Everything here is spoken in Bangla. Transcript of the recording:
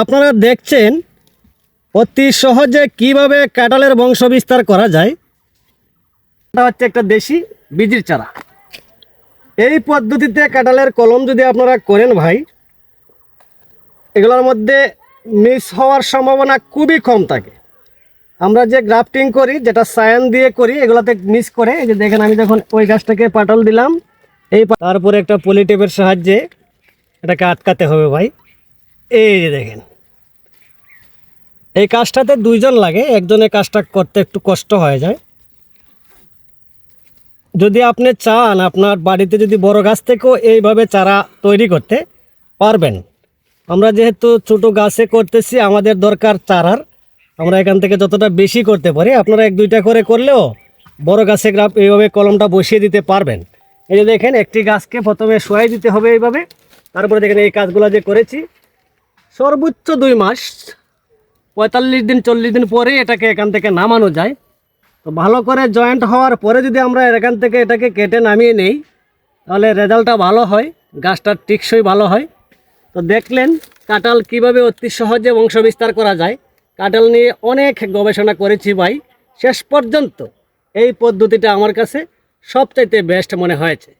আপনারা দেখছেন অতি সহজে কীভাবে কাঁঠালের বংশ বিস্তার করা যায়। এটা হচ্ছে একটা দেশি বীজের চারা। এই পদ্ধতিতে কাঁঠালের কলম যদি আপনারা করেন ভাই, এগুলোর মধ্যে মিস হওয়ার সম্ভাবনা খুবই কম থাকে। আমরা যে গ্রাফটিং করি, যেটা সায়ান দিয়ে করি, এগুলাতে মিস করে, এই যে দেখেন আমি যখন ওই গাছটাকে পাটল দিলাম, এই তারপরে একটা পলিটেপের সাহায্যে এটাকে আটকাতে হবে ভাই। এই দেখেন। এই কাজটাতে দুইজন লাগে, একজনের কাজটা করতে একটু কষ্ট হয়ে যায়। যদি আপনি চান আপনার বাড়িতে যদি বড় গাছ থেকেও এইভাবে চারা তৈরি করতে পারবেন। আমরা যেহেতু ছোটো গাছে করতেছি, আমাদের দরকার চারার। আমরা এখান থেকে যতটা বেশি করতে পারি, আপনারা এক দুইটা করে করলেও বড় গাছে গ্রাফ এইভাবে কলমটা বসিয়ে দিতে পারবেন। এই যে দেখেন, একটি গাছকে প্রথমে শোয়াই দিতে হবে এইভাবে। তারপরে দেখেন এই কাজগুলো যে করেছি সর্বোচ্চ দুই মাস, পঁয়তাল্লিশ দিন, চল্লিশ দিন পরে এটাকে এখান থেকে নামানো যায়। তো ভালো করে জয়েন্ট হওয়ার পরে যদি আমরা এখান থেকে এটাকে কেটে নামিয়ে নেই, তাহলে রেজাল্টটা ভালো হয় গাছটার টিকসই ভালো হয়। তো দেখলেন কাঁঠাল কীভাবে অতি সহজে বংশবিস্তার করা যায়। কাঁঠাল নিয়ে অনেক গবেষণা করেছি ভাই। শেষ পর্যন্ত এই পদ্ধতিটা আমার কাছে সবচাইতে বেস্ট মনে হয়েছে।